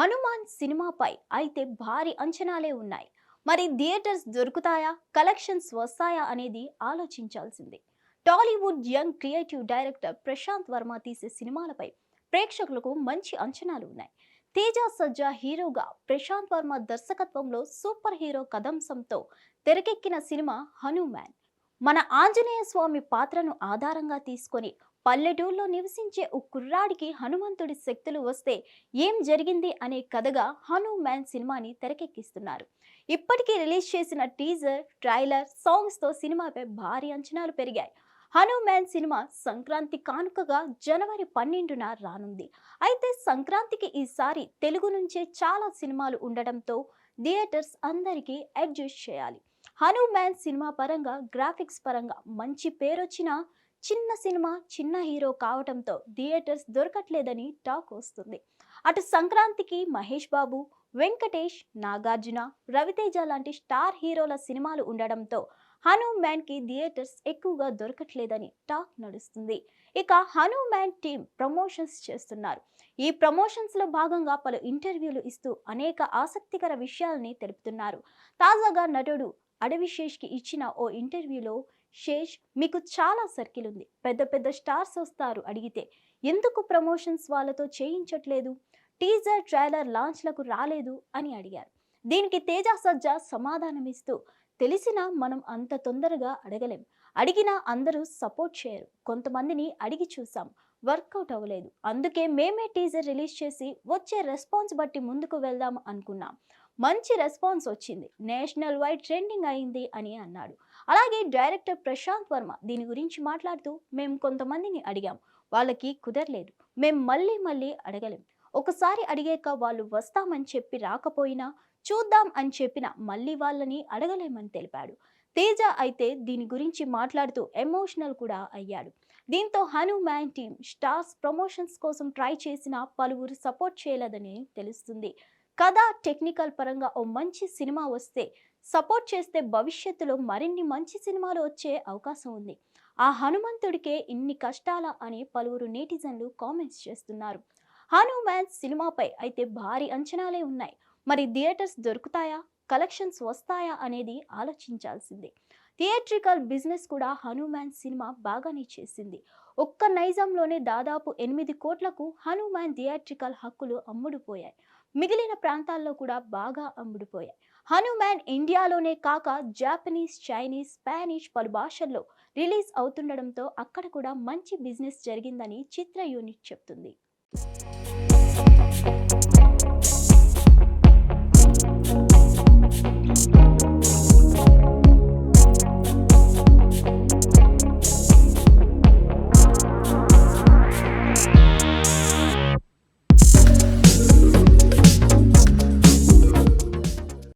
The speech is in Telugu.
హనుమాన్ సినిమాపై అయితే భారీ అంచనాలే ఉన్నాయి. మరి థియేటర్స్ దొరుకుతాయా? కలెక్షన్స్ వస్తాయా అనేది ఆలోచించాల్సిందే. Tollywood young creative director Prashanth Varma తీసే సినిమాలపై ప్రేక్షకులకు మంచి అంచనాలు ఉన్నాయి. తేజ సజ్జా హీరోగా ప్రశాంత్ వర్మ దర్శకత్వంలో సూపర్ హీరో కథంశంతో తెరకెక్కిన సినిమా హనుమాన్. మన ఆంజనేయ స్వామి పాత్రను ఆధారంగా తీసుకొని పల్లెటూరులో నివసించే ఓ కుర్రాడికి హనుమంతుడి శక్తులు వస్తే ఏం జరిగింది అనే కథగా హనుమాన్ సినిమాని తెరకెక్కిస్తున్నారు. ఇప్పటికీ రిలీజ్ చేసిన టీజర్ ట్రైలర్ సాంగ్స్తో సినిమాపై భారీ అంచనాలు పెరిగాయి. హనుమాన్ సినిమా సంక్రాంతి కానుకగా జనవరి పన్నెండున రానుంది. అయితే సంక్రాంతికి ఈసారి తెలుగు నుంచే చాలా సినిమాలు ఉండడంతో థియేటర్స్ అందరికీ అడ్జస్ట్ చేయాలి. హనుమాన్ సినిమా పరంగా గ్రాఫిక్స్ పరంగా మంచి పేరొచ్చిన చిన్న సినిమా చిన్న హీరో కావటంతో థియేటర్స్ దొరకట్లేదని టాక్ వస్తుంది. అటు సంక్రాంతికి మహేష్ బాబు వెంకటేష్ నాగార్జున రవితేజ లాంటి స్టార్ హీరోల సినిమాలు ఉండడంతో హనుమాన్కి థియేటర్స్ ఎక్కువగా దొరకట్లేదని టాక్ నడుస్తుంది. ఇక హనుమాన్ టీం ప్రమోషన్స్ చేస్తున్నారు. ఈ ప్రమోషన్స్లో భాగంగా పలు ఇంటర్వ్యూలు ఇస్తూ అనేక ఆసక్తికర విషయాల్ని తెలుపుతున్నారు. తాజాగా నటుడు అడవి శేష్కి ఇచ్చిన ఓ ఇంటర్వ్యూలో శేష్ మీకు చాలా సర్కిల్ ఉంది. పెద్ద పెద్ద స్టార్స్ వస్తారు అడిగితే ఎందుకు ప్రమోషన్స్ వాళ్ళతో చేయించట్లేదు? టీజర్ ట్రైలర్ లాంచ్లకు రాలేదు అని అడిగారు. దీనికి తేజ సజ్జా సమాధానమిస్తూ తెలిసినా మనం అంత తొందరగా అడగలేం. అడిగినా అందరూ సపోర్ట్ చేయరు. కొంతమందిని అడిగి చూసాం. వర్కౌట్ అవ్వలేదు. అందుకే మేమే టీజర్ రిలీజ్ చేసి వచ్చే రెస్పాన్స్ బట్టి ముందుకు వెళ్దాం అనుకున్నాం. మంచి రెస్పాన్స్ వచ్చింది. నేషనల్ వైడ్ ట్రెండింగ్ అయింది అని అన్నాడు. అలాగే డైరెక్టర్ ప్రశాంత్ వర్మ దీని గురించి మాట్లాడుతూ మేము కొంతమందిని అడిగాం. వాళ్ళకి కుదరలేదు. మేము మళ్ళీ మళ్ళీ అడగలేం. ఒకసారి అడిగాక వాళ్ళు వస్తామని చెప్పి రాకపోయినా చూద్దాం అని చెప్పిన మళ్ళీ వాళ్ళని అడగలేమని తెలిపాడు. తేజ అయితే దీని గురించి మాట్లాడుతూ ఎమోషనల్ కూడా అయ్యాడు. దీంతో హనుమాన్ టీం స్టార్స్ ప్రమోషన్స్ కోసం ట్రై చేసిన పలువురు సపోర్ట్ చేయలేదని తెలుస్తుంది. కథ టెక్నికల్ పరంగా ఓ మంచి సినిమా వస్తే సపోర్ట్ చేస్తే భవిష్యత్తులో మరిన్ని మంచి సినిమాలు వచ్చే అవకాశం ఉంది. ఆ హనుమంతుడికే ఇన్ని కష్టాల అని పలువురు నేటిజన్లు కామెంట్స్ చేస్తున్నారు. హనుమాన్ సినిమాపై అయితే భారీ అంచనాలే ఉన్నాయి. మరి థియేటర్స్ దొరుకుతాయా? కలెక్షన్స్ వస్తాయా అనేది ఆలోచించాల్సిందే. థియేట్రికల్ బిజినెస్ కూడా హనుమాన్ సినిమా బాగానే చేసింది. ఒక్క నైజాంలోనే దాదాపు ఎనిమిది కోట్లకు హనుమాన్ థియేట్రికల్ హక్కులు అమ్ముడుపోయాయి. మిగిలిన ప్రాంతాల్లో కూడా బాగా అమ్ముడుపోయాయి. హనుమాన్ ఇండియాలోనే కాక జాపనీస్ చైనీస్ స్పానిష్ పలు భాషల్లో రిలీజ్ అవుతుండడంతో అక్కడ కూడా మంచి బిజినెస్ జరిగిందని చిత్ర యూనిట్ చెప్తుంది.